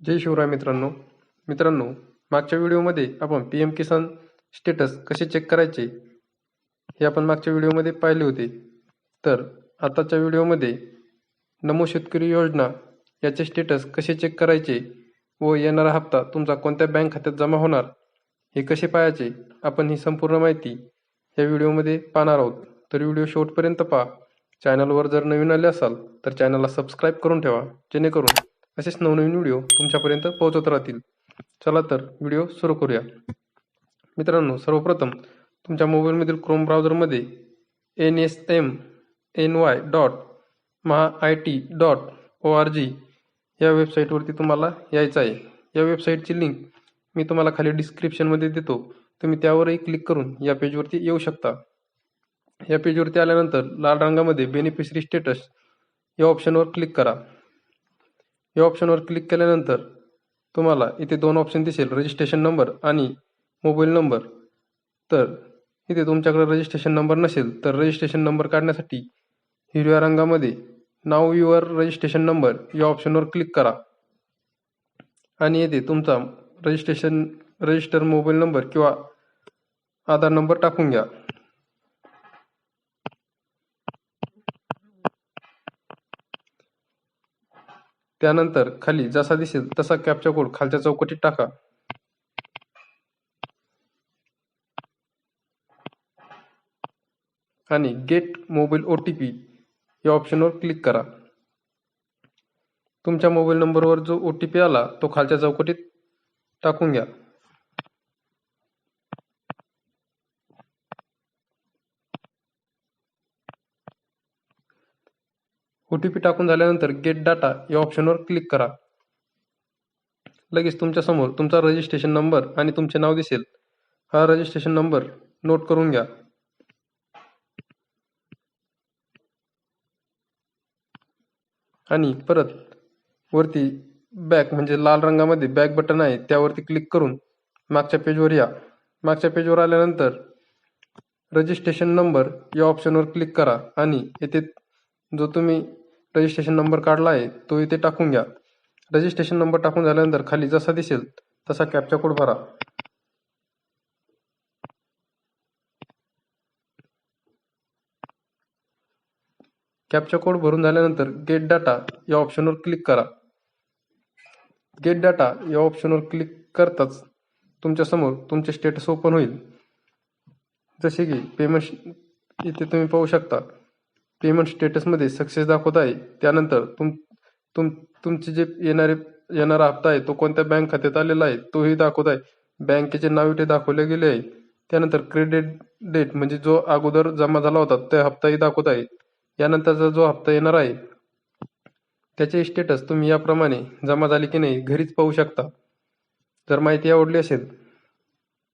जय शिवराय मित्रांनो. मित्रांनो मागच्या व्हिडिओमध्ये आपण पी एम किसान स्टेटस कसे चेक करायचे हे आपण मागच्या व्हिडिओमध्ये पाहिले होते. तर आताच्या व्हिडिओमध्ये नमो शेतकरी योजना याचे स्टेटस कसे चेक करायचे व येणारा हप्ता तुमचा कोणत्या बँक खात्यात जमा होणार हे कसे पाहायचे आपण ही संपूर्ण माहिती या व्हिडिओमध्ये पाहणार आहोत. तर व्हिडिओ शेवटपर्यंत पहा. चॅनलवर जर नवीन आले असाल तर चॅनलला सबस्क्राईब करून ठेवा. जेणेकरून असेच नवनवीन व्हिडिओ तुमच्यापर्यंत पोहोचत राहतील. चला तर व्हिडिओ सुरू करूया. मित्रांनो सर्वप्रथम तुमच्या मोबाईलमधील Chrome ब्राउझरमध्ये N S M N Y dot Maha I T dot O R G या वेबसाईटवरती तुम्हाला यायचं आहे. या वेबसाईटची लिंक मी तुम्हाला खाली डिस्क्रिप्शनमध्ये देतो. तुम्ही त्यावरही क्लिक करून या पेजवरती येऊ शकता. या पेजवरती आल्यानंतर लाल रंगामध्ये बेनिफिशरी स्टेटस या ऑप्शनवर क्लिक करा. या ऑप्शनवर क्लिक केल्यानंतर तुम्हाला इथे दोन ऑप्शन दिसेल रजिस्ट्रेशन नंबर आणि मोबाईल नंबर तर इथे तुमच्याकडे रजिस्ट्रेशन नंबर नसेल तर रजिस्ट्रेशन नंबर काढण्यासाठी हिरव्या रंगामध्ये नाव युअर रजिस्ट्रेशन नंबर या ऑप्शनवर क्लिक करा. आणि येथे तुमचा रजिस्ट्रेशन रजिस्टर मोबाईल नंबर किंवा आधार नंबर टाकून घ्या. त्यानंतर खाली जसा दिसेल तसा कॅपचा कोड खालच्या चौकटीत टाका. आणि get mobile O T P या ऑप्शनवर क्लिक करा. तुमच्या मोबाईल नंबरवर जो ओ टी पी आला तो खालच्या चौकटीत टाकून घ्या. ओ टी पी टाकून झाल्यानंतर गेट डाटा या ऑप्शनवर क्लिक करा. लगेच तुमच्यासमोर तुमचा रजिस्ट्रेशन नंबर आणि तुमचे नाव दिसेल. हा रजिस्ट्रेशन नंबर नोट करून घ्या. आणि परत वरती बॅक म्हणजे लाल रंगामध्ये बॅक बटन आहे त्यावरती क्लिक करून मागच्या पेजवर या. मागच्या पेजवर आल्यानंतर रजिस्ट्रेशन नंबर या ऑप्शनवर क्लिक करा आणि येथे जो तुम्ही रजिस्ट्रेशन नंबर काढला आहे तो इथे टाकून घ्या. रजिस्ट्रेशन नंबर टाकून झाल्यानंतर खाली जसा दिसेल तसा कॅपचा कोड भरा. कॅपचा कोड भरून झाल्यानंतर गेट डाटा या ऑप्शनवर क्लिक करा. गेट डाटा या ऑप्शनवर क्लिक करताच तुमच्यासमोर तुमचे स्टेटस ओपन होईल. जसे की पेमेंट इथे तुम्ही पाहू शकता. पेमेंट स्टेटसमध्ये सक्सेस दाखवत आहे. त्यानंतर तुम तुम तुमचे जे येणारे येणारा हप्ता आहे तो कोणत्या बँक खात्यात आलेला आहे तोही दाखवत आहे. बँकेचे नाव इथे दाखवले गेले आहे. त्यानंतर क्रेडिट डेट म्हणजे जो अगोदर जमा झाला होता त्या हप्ताही दाखवत आहे. यानंतरचा जो हप्ता येणार आहे त्याचे स्टेटस तुम्ही याप्रमाणे जमा झाले की नाही घरीच पाहू शकता. जर माहिती आवडली असेल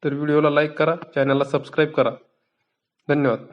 तर व्हिडिओला लाईक करा चॅनलला सबस्क्राईब करा. धन्यवाद.